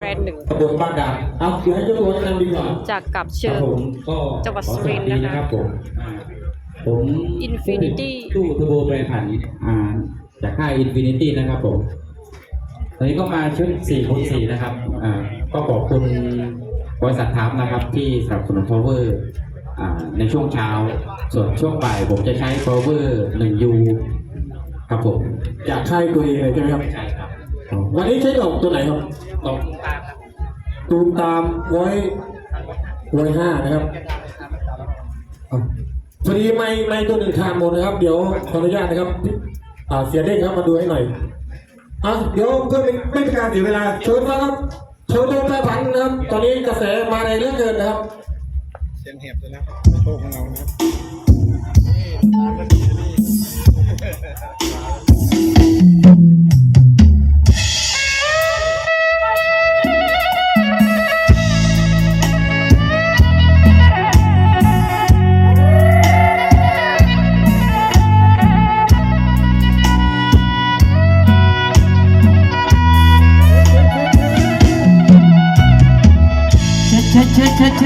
แบรนด์หนึ่งตำบลบ้านดาเอาเดี๋ยวให้เจ้าตัวแนะนำดีกว่าจากกับคเชิรับงผมก็จังหวัดขอสุรินทร์สวัสดีนะคะครับผมอ่าผม Infinity ตู้เทอร์โบแปรผันอ่าจากค่าย Infinity นะครับผม ตอนนี้ก็มาชุด4คูณ4นะครับอ่าก็ขอบคุณบริษัททัพนะครับ ที่สนับสนุน power อ่าในช่วงเช้า ส่วนช่วงบ่ายผมจะใช้ power 1U ครับผม จากค่ายตัวเองเลยใช่ไหมครับ ใช่ครับ วันนี้ใช้ดอกตัวไหนครับตรงตามตูมตามไว้ไว้ห้านะครับอะพอดีไม่ไม่ตัวหนึ่งขาดหมดนะครับ เดี๋ยวขออนุญาตนะครับอ่าเสียเด้งครับมาดูให้หน่อยอะเดี๋ยวเพื่อไม่ไม่เป็นการเสียเวลาเชิญนะครับเชิญโดนแปรผันนะครับ ตอนนี้กระแสมาแรงเหลือเกินนะครับเสียงเห็บเลยนะโชคของเรานะครับ ቸቸቸቸ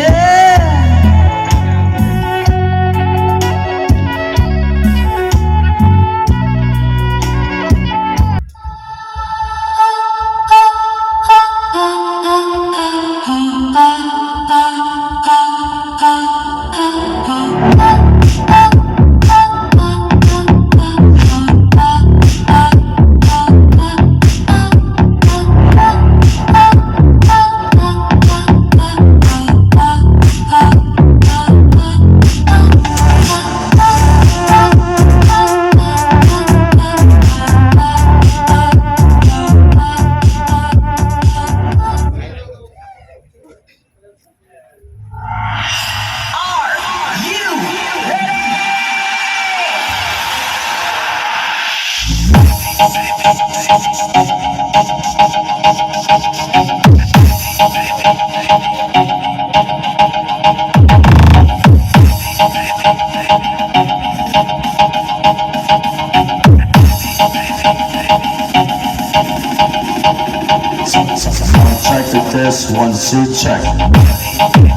Check the test, one, two, check.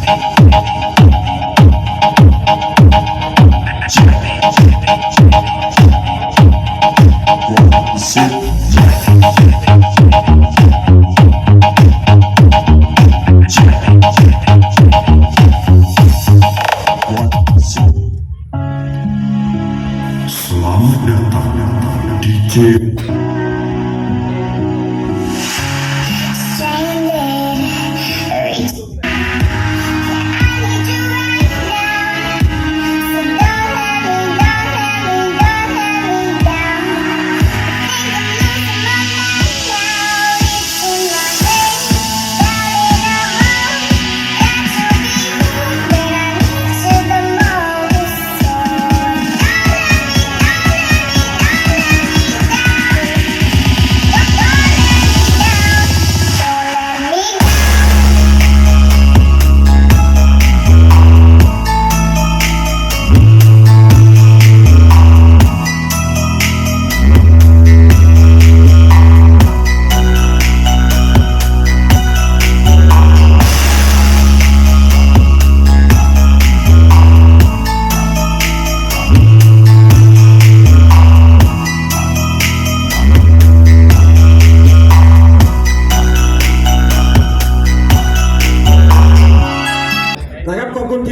de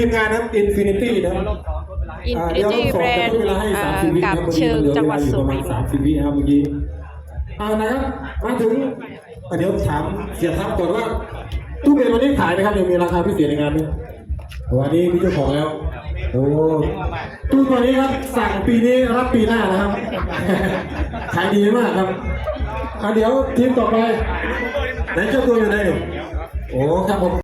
ทีมงานนะครับ Infinity นะครับอินอ่าฟิเดี๋ยวนิตี้ขอแบรนจะด์เวลาให้อ่า30วิกับครับเชิงหลือจังหวัดเวลาอสุยู่ประริมาณนทร์สามสิบวินะครับเมื่อกี้อ่านะครับมาถึงอะเดี๋ยวถามเสียทัพก่อนว่าตู้เบนวันนี้ขายไหมครับยังมีราคาพิเศษในงานไหมวันนี้มีเจ้าของแล้วโอ้ตู้ตัวนี้ครับสั่งปีนี้รับปีหน้านะครับขายดีมากครับอะเดี๋ยวทีมต่อไปไหนเจ้าตัวอยู่ไหนโอ้ครับผม